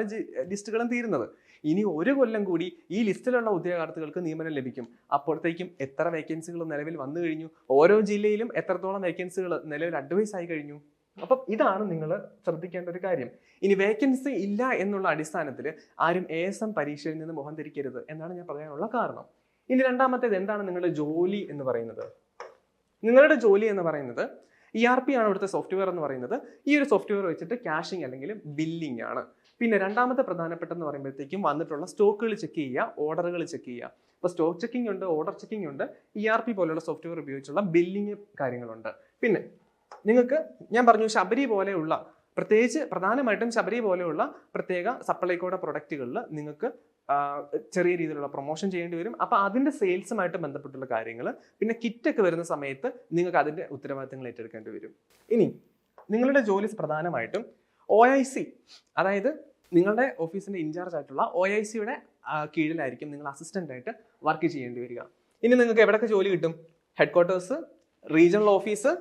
ലിസ്റ്റുകളും തീരുന്നത്. ഇനി ഒരു കൊല്ലം കൂടി ഈ ലിസ്റ്റിലുള്ള ഉദ്യോഗാർത്ഥികൾക്ക് നിയമനം ലഭിക്കും. അപ്പോഴത്തേക്കും എത്ര വേക്കൻസികൾ നിലവിൽ വന്നു കഴിഞ്ഞു? ഓരോ ജില്ലയിലും എത്രത്തോളം വേക്കൻസികൾ നിലവിൽ അഡ്വൈസ് ആയി കഴിഞ്ഞു? അപ്പം ഇതാണ് നിങ്ങൾ ശ്രദ്ധിക്കേണ്ട ഒരു കാര്യം. ഇനി വേക്കൻസി ഇല്ല എന്നുള്ള അടിസ്ഥാനത്തിൽ ആരും എ എസ് എം പരീക്ഷയിൽ നിന്ന് മുഖം തിരിക്കരുത് എന്നാണ് ഞാൻ പറയാനുള്ള കാരണം. ഇനി രണ്ടാമത്തേത് എന്താണ് നിങ്ങളുടെ ജോലി എന്ന് പറയുന്നത്? നിങ്ങളുടെ ജോലി എന്ന് പറയുന്നത് ഇ ആർ പി ആണ് ഇവിടുത്തെ സോഫ്റ്റ്വെയർ എന്ന് പറയുന്നത്. ഈ ഒരു സോഫ്റ്റ്വെയർ വെച്ചിട്ട് ക്യാഷിംഗ് അല്ലെങ്കിൽ ബില്ലിംഗ് ആണ്. പിന്നെ രണ്ടാമത്തെ പ്രധാനപ്പെട്ടെന്ന് പറയുമ്പോഴത്തേക്കും വന്നിട്ടുള്ള സ്റ്റോക്കുകൾ ചെക്ക് ചെയ്യുക ഓർഡറുകൾ ചെക്ക് ചെയ്യുക. ഇപ്പോൾ സ്റ്റോക്ക് ചെക്കിംഗ് ഉണ്ട് ഓർഡർ ചെക്കിംഗ് ഉണ്ട്. ഇ ആർ പി പോലുള്ള സോഫ്റ്റ്വെയർ ഉപയോഗിച്ചുള്ള ബില്ലിംഗ് കാര്യങ്ങളുണ്ട്. പിന്നെ നിങ്ങൾക്ക് ഞാൻ പറഞ്ഞു ശബരി പോലെയുള്ള പ്രത്യേകിച്ച് പ്രധാനമായിട്ടും ശബരി പോലെയുള്ള പ്രത്യേക സപ്ലൈകോയുടെ പ്രൊഡക്റ്റുകളിൽ നിങ്ങൾക്ക് ചെറിയ രീതിയിലുള്ള പ്രൊമോഷൻ ചെയ്യേണ്ടി വരും. അപ്പോൾ അതിന്റെ സെയിൽസുമായിട്ട് ബന്ധപ്പെട്ടുള്ള കാര്യങ്ങൾ പിന്നെ കിറ്റൊക്കെ വരുന്ന സമയത്ത് നിങ്ങൾക്ക് അതിന്റെ ഉത്തരവാദിത്തങ്ങൾ ഏറ്റെടുക്കേണ്ടി വരും. ഇനി നിങ്ങളുടെ ജോലി പ്രധാനമായിട്ടും ഒ ഐ സി അതായത് നിങ്ങളുടെ ഓഫീസിന്റെ ഇൻചാർജ് ആയിട്ടുള്ള ഒ ഐ സിയുടെ കീഴിലായിരിക്കും നിങ്ങൾ അസിസ്റ്റന്റ് ആയിട്ട് വർക്ക് ചെയ്യേണ്ടി വരിക. ഇനി നിങ്ങൾക്ക് എവിടെയൊക്കെ ജോലി കിട്ടും? Headquarters regional office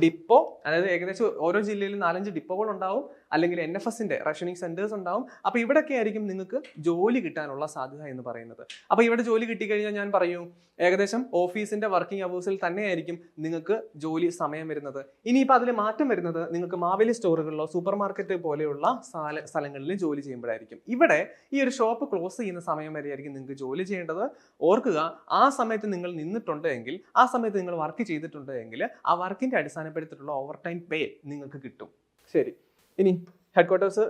depot അതായത് ഏകദേശം ഓരോ ജില്ലയിലും നാലഞ്ച് ഡിപ്പോകൾ ഉണ്ടാവും അല്ലെങ്കിൽ എൻ എഫ് എസിന്റെ റേഷനിങ് സെന്റേഴ്സ് ഉണ്ടാവും. അപ്പൊ ഇവിടെയൊക്കെ ആയിരിക്കും നിങ്ങൾക്ക് ജോലി കിട്ടാനുള്ള സാധ്യത എന്ന് പറയുന്നത്. അപ്പൊ ഇവിടെ ജോലി കിട്ടിക്കഴിഞ്ഞാൽ ഞാൻ പറയൂ ഏകദേശം ഓഫീസിന്റെ വർക്കിംഗ് അവേഴ്സിൽ തന്നെയായിരിക്കും നിങ്ങൾക്ക് ജോലി സമയം വരുന്നത്. ഇനിയിപ്പോൾ അതിൽ മാറ്റം വരുന്നത് നിങ്ങൾക്ക് മാവേലി സ്റ്റോറുകളിലോ സൂപ്പർ മാർക്കറ്റ് പോലെയുള്ള സ്ഥല- സ്ഥലങ്ങളിൽ ജോലി ചെയ്യുമ്പോഴായിരിക്കും. ഇവിടെ ഈ ഒരു ഷോപ്പ് ക്ലോസ് ചെയ്യുന്ന സമയം വരെ ആയിരിക്കും നിങ്ങൾക്ക് ജോലി ചെയ്യേണ്ടത്. ഓർക്കുക ആ സമയത്ത് നിങ്ങൾ നിന്നിട്ടുണ്ട് എങ്കിൽ ആ സമയത്ത് നിങ്ങൾ വർക്ക് ചെയ്തിട്ടുണ്ട് എങ്കിൽ ആ വർക്കിന്റെ അടിസ്ഥാനപ്പെടുത്തിയിട്ടുള്ള ഓവർ ടൈം പേ നിങ്ങൾക്ക് കിട്ടും. ശരി. ഇനി headquarters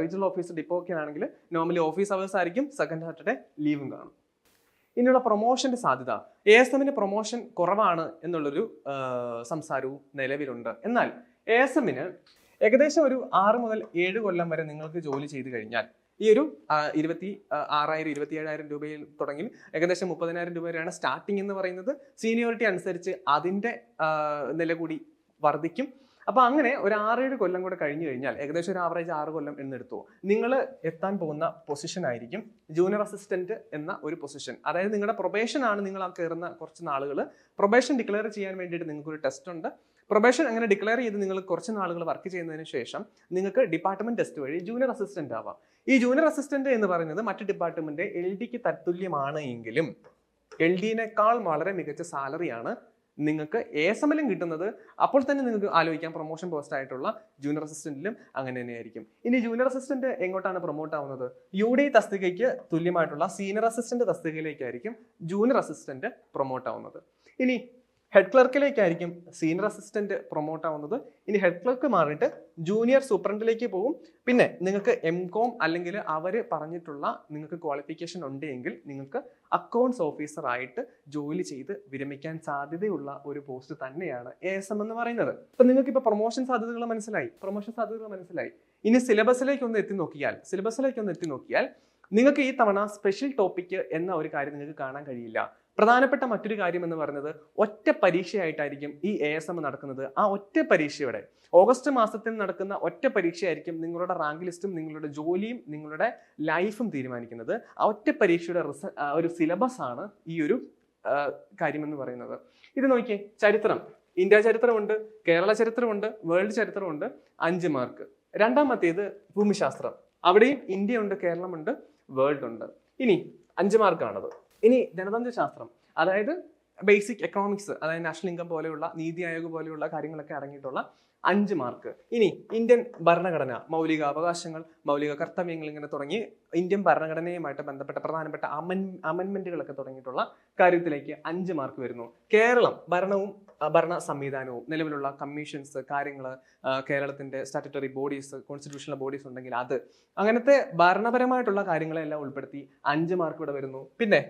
regional office depot ഒക്കെ ആണെങ്കിൽ നോർമലി ഓഫീസ് അവേഴ്സ് ആയിരിക്കും സെക്കൻഡ് സാറ്റർഡേ ലീവും കാണും. ഇനിയുള്ള പ്രൊമോഷന്റെ സാധ്യത. എ എസ് എമ്മിന് പ്രൊമോഷൻ കുറവാണ് എന്നുള്ളൊരു സംസാരവും നിലവിലുണ്ട്. എന്നാൽ എ എസ് എമ്മിന് ഏകദേശം ഒരു ആറ് മുതൽ ഏഴ് കൊല്ലം വരെ നിങ്ങൾക്ക് ജോലി ചെയ്തു കഴിഞ്ഞാൽ ഈ ഒരു ഇരുപത്തി ആറായിരം ഇരുപത്തി ഏഴായിരം രൂപയിൽ തുടങ്ങി ഏകദേശം മുപ്പതിനായിരം രൂപ വരെയാണ് സ്റ്റാർട്ടിംഗ് എന്ന് പറയുന്നത്. സീനിയോറിറ്റി അനുസരിച്ച് അതിന്റെ നില കൂടി വർദ്ധിക്കും. അപ്പോൾ അങ്ങനെ ഒരു ആറേഴ് കൊല്ലം കൂടെ കഴിഞ്ഞു കഴിഞ്ഞാൽ ഏകദേശം ഒരു ആവറേജ് ആറ് കൊല്ലം എന്നെടുത്തു നിങ്ങൾ എത്താൻ പോകുന്ന പൊസിഷൻ ആയിരിക്കും ജൂനിയർ അസിസ്റ്റന്റ് എന്ന ഒരു പൊസിഷൻ അതായത് നിങ്ങളുടെ പ്രൊബേഷൻ ആണ് നിങ്ങൾ ആ കയറുന്ന കുറച്ച് നാളുകൾ പ്രൊബേഷൻ ഡിക്ലെയർ ചെയ്യാൻ വേണ്ടിയിട്ട് നിങ്ങൾക്ക് ഒരു ടെസ്റ്റ് ഉണ്ട്. പ്രൊബേഷൻ അങ്ങനെ ഡിക്ലെയർ ചെയ്ത് നിങ്ങൾ കുറച്ച് നാളുകൾ വർക്ക് ചെയ്യുന്നതിന് ശേഷം നിങ്ങൾക്ക് ഡിപ്പാർട്ട്മെന്റ് ടെസ്റ്റ് വഴി ജൂനിയർ അസിസ്റ്റന്റ് ആവാം. ഈ ജൂനിയർ അസിസ്റ്റന്റ് എന്ന് പറയുന്നത് മറ്റ് ഡിപ്പാർട്ട്മെന്റ് എൽ ഡിക്ക് തത്തുല്യമാണ് എങ്കിലും എൽ ഡിനേക്കാൾ വളരെ മികച്ച സാലറിയാണ് നിങ്ങൾക്ക് എ എസ് എമ്മിലും കിട്ടുന്നത്. അപ്പോൾ തന്നെ നിങ്ങൾക്ക് ആലോചിക്കാം പ്രൊമോഷൻ പോസ്റ്റ് ആയിട്ടുള്ള ജൂനിയർ അസിസ്റ്റന്റിലും അങ്ങനെ തന്നെയായിരിക്കും. ഇനി ജൂനിയർ അസിസ്റ്റന്റ് എങ്ങോട്ടാണ് പ്രൊമോട്ട് ആവുന്നത്? യു ഡി തസ്തികയ്ക്ക് തുല്യമായിട്ടുള്ള സീനിയർ അസിസ്റ്റന്റ് തസ്തികയിലേക്കായിരിക്കും ജൂനിയർ അസിസ്റ്റന്റ് പ്രൊമോട്ട് ആവുന്നത്. ഇനി ഹെഡ് ക്ലർക്കിലേക്കായിരിക്കും സീനിയർ അസിസ്റ്റന്റ് പ്രൊമോട്ട് ആവുന്നത്. ഇനി ഹെഡ് ക്ലർക്ക് മാറിയിട്ട് ജൂനിയർ സൂപ്രണ്ടിലേക്ക് പോകും. പിന്നെ നിങ്ങൾക്ക് എം കോം അല്ലെങ്കിൽ അവർ പറഞ്ഞിട്ടുള്ള നിങ്ങൾക്ക് ക്വാളിഫിക്കേഷൻ ഉണ്ടെങ്കിൽ നിങ്ങൾക്ക് അക്കൗണ്ട്സ് ഓഫീസർ ആയിട്ട് ജോലി ചെയ്ത് വിരമിക്കാൻ സാധ്യതയുള്ള ഒരു പോസ്റ്റ് തന്നെയാണ് എ എസ് എം എന്ന് പറയുന്നത്. അപ്പൊ നിങ്ങൾക്ക് ഇപ്പൊ പ്രൊമോഷൻ സാധ്യതകൾ മനസ്സിലായി. പ്രൊമോഷൻ സാധ്യതകൾ മനസ്സിലായി. ഇനി സിലബസിലേക്ക് ഒന്ന് എത്തി നോക്കിയാൽ സിലബസിലേക്ക് ഒന്ന് എത്തി നോക്കിയാൽ നിങ്ങൾക്ക് ഈ തവണ സ്പെഷ്യൽ ടോപ്പിക് എന്ന ഒരു കാര്യം നിങ്ങൾക്ക് കാണാൻ കഴിയില്ല. പ്രധാനപ്പെട്ട മറ്റൊരു കാര്യം എന്ന് പറയുന്നത് ഒറ്റ പരീക്ഷയായിട്ടായിരിക്കും ഈ എ എസ് എം നടക്കുന്നത്. ആ ഒറ്റ പരീക്ഷയുടെ ഓഗസ്റ്റ് മാസത്തിൽ നടക്കുന്ന ഒറ്റ പരീക്ഷയായിരിക്കും നിങ്ങളുടെ റാങ്ക് ലിസ്റ്റും നിങ്ങളുടെ ജോലിയും നിങ്ങളുടെ ലൈഫും തീരുമാനിക്കുന്നത്. ആ ഒറ്റ പരീക്ഷയുടെ റിസ ഒരു സിലബസ് ആണ് ഈ ഒരു കാര്യമെന്ന് പറയുന്നത്. ഇത് നോക്കിയേ ചരിത്രം. ഇന്ത്യ ചരിത്രമുണ്ട് കേരള ചരിത്രമുണ്ട് വേൾഡ് ചരിത്രമുണ്ട് അഞ്ച് മാർക്ക്. രണ്ടാമത്തേത് ഭൂമിശാസ്ത്രം. അവിടെയും ഇന്ത്യ ഉണ്ട് കേരളമുണ്ട് വേൾഡ് ഉണ്ട് ഇനി അഞ്ച് മാർക്കാണത്. ഇനി ധനതന്ത്ര ശാസ്ത്രം അതായത് ബേസിക് എക്കണോമിക്സ് അതായത് നാഷണൽ ഇൻകം പോലെയുള്ള നീതി ആയോഗ് പോലെയുള്ള കാര്യങ്ങളൊക്കെ അടങ്ങിയിട്ടുള്ള അഞ്ച് മാർക്ക് ഇനി ഇന്ത്യൻ ഭരണഘടന മൗലിക അവകാശങ്ങൾ മൗലിക കർത്തവ്യങ്ങൾ ഇങ്ങനെ തുടങ്ങി ഇന്ത്യൻ ഭരണഘടനയുമായിട്ട് ബന്ധപ്പെട്ട പ്രധാനപ്പെട്ട അമൻ അമെൻമെന്റുകളൊക്കെ തുടങ്ങിയിട്ടുള്ള കാര്യത്തിലേക്ക് അഞ്ച് മാർക്ക് വരുന്നു. കേരളം ഭരണവും ഭരണ സംവിധാനവും നിലവിലുള്ള കമ്മീഷൻസ് കാര്യങ്ങൾ കേരളത്തിന്റെ സ്റ്റാറ്റുട്ടറി ബോഡീസ് കോൺസ്റ്റിറ്റ്യൂഷണൽ ബോഡീസ് ഉണ്ടെങ്കിൽ അത്. അങ്ങനത്തെ ഭരണപരമായിട്ടുള്ള കാര്യങ്ങളെല്ലാം ഉൾപ്പെടുത്തി അഞ്ച് മാർക്ക് ഇവിടെ വരുന്നു. പിന്നെ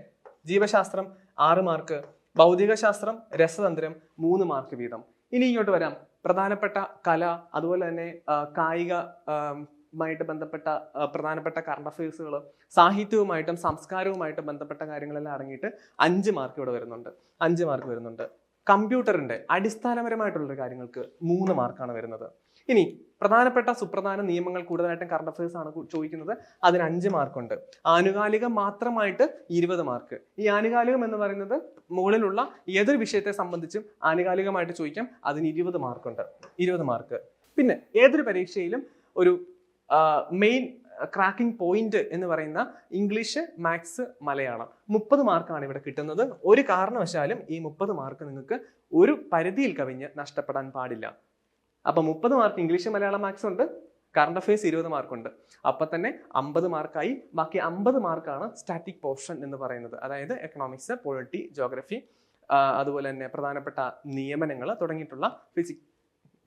ജീവശാസ്ത്രം ആറ് മാർക്ക് ഭൗതികശാസ്ത്രം രസതന്ത്രം മൂന്ന് മാർക്ക് വീതം. ഇനി ഇങ്ങോട്ട് വരാം. പ്രധാനപ്പെട്ട കല അതുപോലെ തന്നെ കായിക മായിട്ട് ബന്ധപ്പെട്ട പ്രധാനപ്പെട്ട കറണ്ട് അഫയേഴ്സുകൾ സാഹിത്യവുമായിട്ടും സംസ്കാരവുമായിട്ടും ബന്ധപ്പെട്ട കാര്യങ്ങളെല്ലാം അടങ്ങിയിട്ട് അഞ്ച് മാർക്ക് ഇവിടെ വരുന്നുണ്ട്. അഞ്ച് മാർക്ക് വരുന്നുണ്ട്. കമ്പ്യൂട്ടറിന്റെ അടിസ്ഥാനപരമായിട്ടുള്ള കാര്യങ്ങൾക്ക് മൂന്ന് മാർക്കാണ് വരുന്നത്. ഇനി പ്രധാനപ്പെട്ട സുപ്രധാന നിയമങ്ങൾ കൂടുതലായിട്ടും കറണ്ട് അഫയേഴ്സ് ആണ് ചോദിക്കുന്നത്. അതിന് അഞ്ച് മാർക്കുണ്ട് ആനുകാലികം മാത്രമായിട്ട് ഇരുപത് മാർക്ക് ഈ ആനുകാലികം എന്ന് പറയുന്നത് മുകളിലുള്ള ഏതൊരു വിഷയത്തെ സംബന്ധിച്ചും ആനുകാലികമായിട്ട് ചോദിക്കാം. അതിന് ഇരുപത് മാർക്കുണ്ട് ഇരുപത് മാർക്ക് പിന്നെ ഏതൊരു പരീക്ഷയിലും ഒരു മെയിൻ ക്രാക്കിംഗ് പോയിന്റ് എന്ന് പറയുന്ന ഇംഗ്ലീഷ് മാത്സ് മലയാളം. മുപ്പത് മാർക്കാണ് ഇവിടെ കിട്ടുന്നത്. ഒരു കാരണവശാലും ഈ മുപ്പത് മാർക്ക് നിങ്ങൾക്ക് ഒരു പരിധിയിൽ കവിഞ്ഞ് നഷ്ടപ്പെടാൻ പാടില്ല. അപ്പൊ മുപ്പത് മാർക്ക് ഇംഗ്ലീഷ് മലയാളം മാത്സ് ഉണ്ട് കറണ്ട് അഫയേഴ്സ് ഇരുപത് മാർക്കുണ്ട് അപ്പൊ തന്നെ അമ്പത് മാർക്കായി ബാക്കി അമ്പത് മാർക്കാണ് സ്റ്റാറ്റിക് പോർഷൻ എന്ന് പറയുന്നത്. അതായത് എക്കണോമിക്സ് പൊളിറ്റി ജോഗ്രഫി അതുപോലെ തന്നെ പ്രധാനപ്പെട്ട നിയമനങ്ങൾ തുടങ്ങിയിട്ടുള്ള ഫിസിക്സ്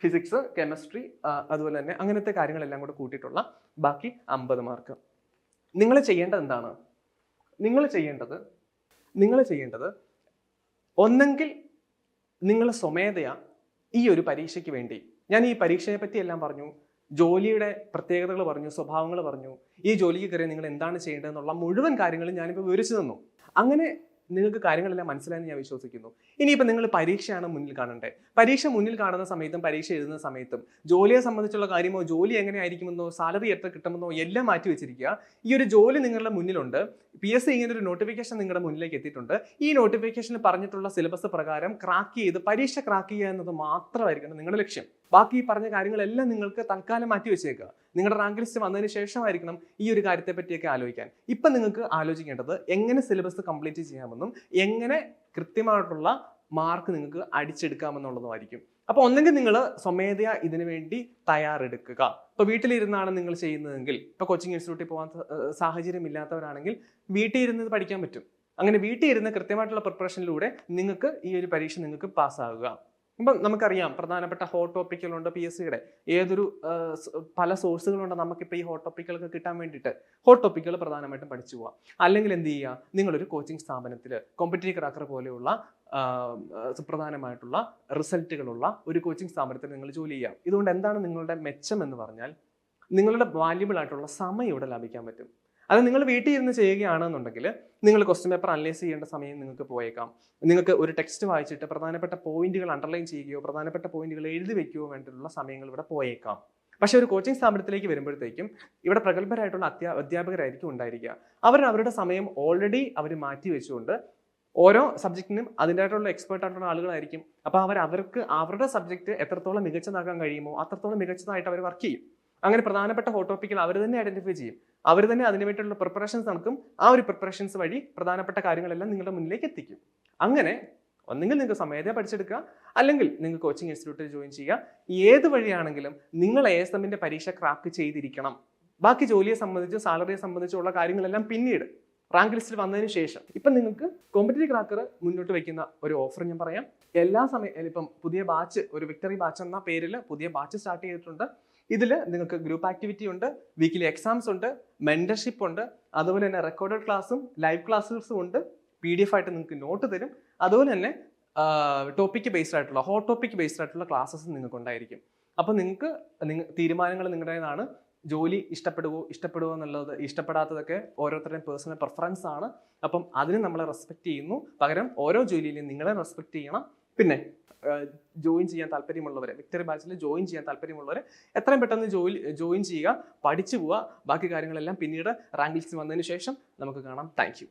ഫിസിക്സ് കെമിസ്ട്രി അതുപോലെ തന്നെ അങ്ങനത്തെ കാര്യങ്ങളെല്ലാം കൂടെ കൂട്ടിയിട്ടുള്ള ബാക്കി അമ്പത് മാർക്ക് നിങ്ങൾ ചെയ്യേണ്ടത് എന്താണ്? നിങ്ങൾ ചെയ്യേണ്ടത് നിങ്ങൾ ചെയ്യേണ്ടത് ഒന്നെങ്കിൽ നിങ്ങൾ സ്വമേധയാ ഈ ഒരു പരീക്ഷയ്ക്ക് വേണ്ടി ഞാൻ ഈ പരീക്ഷയെ പറ്റി എല്ലാം പറഞ്ഞു ജോലിയുടെ പ്രത്യേകതകൾ പറഞ്ഞു സ്വഭാവങ്ങൾ പറഞ്ഞു. ഈ ജോലിക്ക് കയറി നിങ്ങൾ എന്താണ് ചെയ്യേണ്ടതെന്നുള്ള മുഴുവൻ കാര്യങ്ങളും ഞാനിപ്പോൾ വിവരിച്ചു തന്നു. അങ്ങനെ നിങ്ങൾക്ക് കാര്യങ്ങളെല്ലാം മനസ്സിലായെന്ന് ഞാൻ വിശ്വസിക്കുന്നു. ഇനിയിപ്പോൾ നിങ്ങൾ പരീക്ഷയാണ് മുന്നിൽ കാണണ്ടേ? പരീക്ഷ മുന്നിൽ കാണുന്ന സമയത്തും പരീക്ഷ എഴുതുന്ന സമയത്തും ജോലിയെ സംബന്ധിച്ചുള്ള കാര്യമോ ജോലി എങ്ങനെ ആയിരിക്കുമെന്നോ സാലറി എത്ര കിട്ടുമെന്നോ എല്ലാം മാറ്റി വെച്ചിരിക്കുക. ഈ ഒരു ജോലി നിങ്ങളുടെ മുന്നിലുണ്ട്. പി എസ് സി ഇങ്ങനെ ഒരു നോട്ടിഫിക്കേഷൻ നിങ്ങളുടെ മുന്നിലേക്ക് എത്തിയിട്ടുണ്ട്. ഈ നോട്ടിഫിക്കേഷനിൽ പറഞ്ഞിട്ടുള്ള സിലബസ് പ്രകാരം ക്രാക്ക് ചെയ്ത് പരീക്ഷ ക്രാക്ക് ചെയ്യുക എന്നത് മാത്രമായിരിക്കണം നിങ്ങളുടെ ലക്ഷ്യം. ബാക്കി ഈ പറഞ്ഞ കാര്യങ്ങളെല്ലാം നിങ്ങൾക്ക് തൽക്കാലം മാറ്റി വെച്ചേക്കുക. നിങ്ങളുടെ റാങ്ക് ലിസ്റ്റ് വന്നതിന് ശേഷമായിരിക്കണം ഈ ഒരു കാര്യത്തെ പറ്റിയൊക്കെ ആലോചിക്കാൻ. ഇപ്പം നിങ്ങൾക്ക് ആലോചിക്കേണ്ടത് എങ്ങനെ സിലബസ് കംപ്ലീറ്റ് ചെയ്യാമെന്നും എങ്ങനെ കൃത്യമായിട്ടുള്ള മാർക്ക് നിങ്ങൾക്ക് അടിച്ചെടുക്കാമെന്നുള്ളതുമായിരിക്കും. അപ്പോൾ ഒന്നെങ്കിൽ നിങ്ങൾ സ്വമേധയാ ഇതിനു വേണ്ടി തയ്യാറെടുക്കുക. ഇപ്പോൾ വീട്ടിലിരുന്നാണ് നിങ്ങൾ ചെയ്യുന്നതെങ്കിൽ ഇപ്പോൾ കോച്ചിങ് ഇൻസ്റ്റിറ്റ്യൂട്ടിൽ പോകാൻ സാഹചര്യം ഇല്ലാത്തവരാണെങ്കിൽ വീട്ടിൽ ഇരുന്ന് പഠിക്കാൻ പറ്റും. അങ്ങനെ വീട്ടിൽ ഇരുന്ന് കൃത്യമായിട്ടുള്ള പ്രിപ്പറേഷനിലൂടെ നിങ്ങൾക്ക് ഈ ഒരു പരീക്ഷ നിങ്ങൾക്ക് പാസ്സാകുക ഇപ്പം നമുക്കറിയാം പ്രധാനപ്പെട്ട ഹോട്ട് ടോപ്പിക്കുകളുണ്ട് പി എസ് സിയുടെ ഏതൊരു പല സോഴ്സുകളുണ്ട് നമുക്കിപ്പോൾ ഈ ഹോട്ട് ടോപ്പിക്കുകളൊക്കെ കിട്ടാൻ വേണ്ടിയിട്ട്. ഹോട്ട് ടോപ്പിക്കുകൾ പ്രധാനമായിട്ടും പഠിച്ചു പോവാം. അല്ലെങ്കിൽ എന്ത് ചെയ്യുക നിങ്ങളൊരു കോച്ചിങ് സ്ഥാപനത്തിൽ കോമ്പറ്റീവ് ക്രാക്കർ പോലെയുള്ള സുപ്രധാനമായിട്ടുള്ള റിസൾട്ടുകളുള്ള ഒരു കോച്ചിങ് സ്ഥാപനത്തിൽ നിങ്ങൾ ജോലി ചെയ്യാം. ഇതുകൊണ്ട് എന്താണ് നിങ്ങളുടെ മെച്ചം എന്ന് പറഞ്ഞാൽ നിങ്ങളുടെ വാല്യുബിൾ ആയിട്ടുള്ള സമയം ഇവിടെ ലാഭിക്കാൻ പറ്റും. അത് നിങ്ങൾ വീട്ടിൽ ഇരുന്ന് ചെയ്യുകയാണെന്നുണ്ടെങ്കിൽ നിങ്ങൾ ക്വസ്റ്റ്യൻ പേപ്പർ അനലൈസ് ചെയ്യേണ്ട സമയം നിങ്ങൾക്ക് പോയേക്കാം. നിങ്ങൾക്ക് ഒരു ടെക്സ്റ്റ് വായിച്ചിട്ട് പ്രധാനപ്പെട്ട പോയിന്റുകൾ അണ്ടർലൈൻ ചെയ്യുകയോ പ്രധാനപ്പെട്ട പോയിന്റുകൾ എഴുതി വെക്കുകയോ വേണ്ടിയിട്ടുള്ള സമയങ്ങൾ ഇവിടെ പോയേക്കാം. പക്ഷേ ഒരു കോച്ചിങ് സ്ഥാപനത്തിലേക്ക് വരുമ്പോഴത്തേക്കും ഇവിടെ പ്രഗത്ഭരായിട്ടുള്ള അധ്യാ അധ്യാപകരായിരിക്കും ഉണ്ടായിരിക്കുക. അവർ അവരുടെ സമയം ഓൾറെഡി അവർ മാറ്റി വെച്ചുകൊണ്ട് ഓരോ സബ്ജക്റ്റിനും അതിന്റെതായിട്ടുള്ള എക്സ്പേർട്ട് ആയിട്ടുള്ള ആളുകളായിരിക്കും. അപ്പോൾ അവർ അവർക്ക് അവരുടെ സബ്ജക്റ്റ് എത്രത്തോളം മികച്ചതാക്കാൻ കഴിയുമോ അത്രത്തോളം മികച്ചതായിട്ട് അവർ വർക്ക് ചെയ്യും. അങ്ങനെ പ്രധാനപ്പെട്ട ഹോട്ട് ടോപ്പിക്കൽ അവർ തന്നെ ഐഡന്റിഫൈ ചെയ്യും. അവർ തന്നെ അതിന് വേണ്ടിയിട്ടുള്ള പ്രിപ്പറേഷൻസ് നടക്കും. ആ ഒരു പ്രിപ്പറേഷൻസ് വഴി പ്രധാനപ്പെട്ട കാര്യങ്ങളെല്ലാം നിങ്ങളുടെ മുന്നിലേക്ക് എത്തിക്കും. അങ്ങനെ ഒന്നെങ്കിൽ നിങ്ങൾക്ക് സമയത്തെ പഠിച്ചെടുക്കുക അല്ലെങ്കിൽ നിങ്ങൾ കോച്ചിങ് ഇൻസ്റ്റിറ്റ്യൂട്ടിൽ ജോയിൻ ചെയ്യുക. ഏത് വഴിയാണെങ്കിലും നിങ്ങൾ എ എസ് എമ്മിന്റെ പരീക്ഷ ക്രാക്ക് ചെയ്തിരിക്കണം. ബാക്കി ജോലിയെ സംബന്ധിച്ചും സാലറിയെ സംബന്ധിച്ചുള്ള കാര്യങ്ങളെല്ലാം പിന്നീട് റാങ്ക് ലിസ്റ്റിൽ വന്നതിന് ശേഷം. ഇപ്പം നിങ്ങൾക്ക് കോമ്പറ്റീവ് ക്രാക്കർ മുന്നോട്ട് വയ്ക്കുന്ന ഒരു ഓഫർ ഞാൻ പറയാം. എല്ലാ സമയം ഇപ്പം പുതിയ ബാച്ച് ഒരു വിക്ടറി ബാച്ച് എന്ന പേരിൽ പുതിയ ബാച്ച് സ്റ്റാർട്ട് ചെയ്തിട്ടുണ്ട്. ഇതിൽ നിങ്ങൾക്ക് ഗ്രൂപ്പ് ആക്ടിവിറ്റി ഉണ്ട് വീക്കിലി എക്സാംസ് ഉണ്ട് മെന്റർഷിപ്പ് ഉണ്ട് അതുപോലെ തന്നെ റെക്കോർഡഡ് ക്ലാസ്സും ലൈവ് ക്ലാസ്സും ഉണ്ട് പി ഡി എഫ് ആയിട്ട് നിങ്ങൾക്ക് നോട്ട് തരും. അതുപോലെ തന്നെ ടോപ്പിക്ക് ബേസ്ഡ് ആയിട്ടുള്ള ഹോട്ട് ടോപ്പിക്ക് ബേസ്ഡ് ആയിട്ടുള്ള ക്ലാസ്സസ് നിങ്ങൾക്ക് ഉണ്ടായിരിക്കും. അപ്പോൾ നിങ്ങൾക്ക് നിങ്ങൾ തീരുമാനങ്ങൾ നിങ്ങളുടേതാണ്. ജോലി ഇഷ്ടപ്പെടുവോ ഇഷ്ടപ്പെടുവോ എന്നുള്ളത് ഇഷ്ടപ്പെടാത്തതൊക്കെ ഓരോരുത്തരുടെയും പേഴ്സണൽ പ്രിഫറൻസ് ആണ്. അപ്പം അതിന് നമ്മളെ റെസ്പെക്ട് ചെയ്യുന്നു. പകരം ഓരോ ജോലിയിലും നിങ്ങളെ റെസ്പെക്ട് ചെയ്യണം. പിന്നെ ജോയിൻ ചെയ്യാൻ താല്പര്യമുള്ളവരെ വിക്ടറി ബാച്ചിൽ ജോയിൻ ചെയ്യാൻ താല്പര്യമുള്ളവരെ എത്രയും പെട്ടെന്ന് ജോലി ജോയിൻ ചെയ്യുക പഠിച്ചു പോവുക ബാക്കി കാര്യങ്ങളെല്ലാം പിന്നീട് റാങ്ക് ലിസ്റ്റ് വന്നതിന് ശേഷം നമുക്ക് കാണാം. താങ്ക്